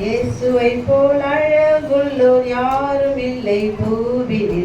இயேசுவை போல் அழகுள்ளோர் யாரும் இல்லை பூவிலே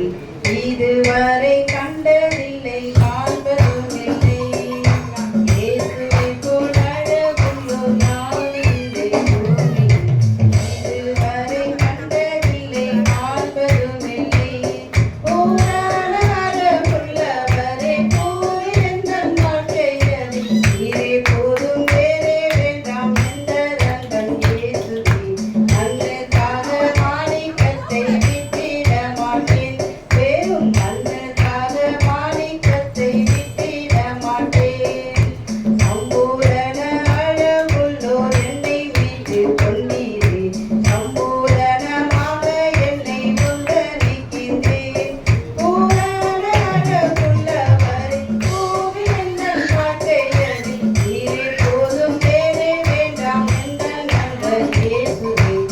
இயேசுவே மண்ணுக்காக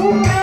Música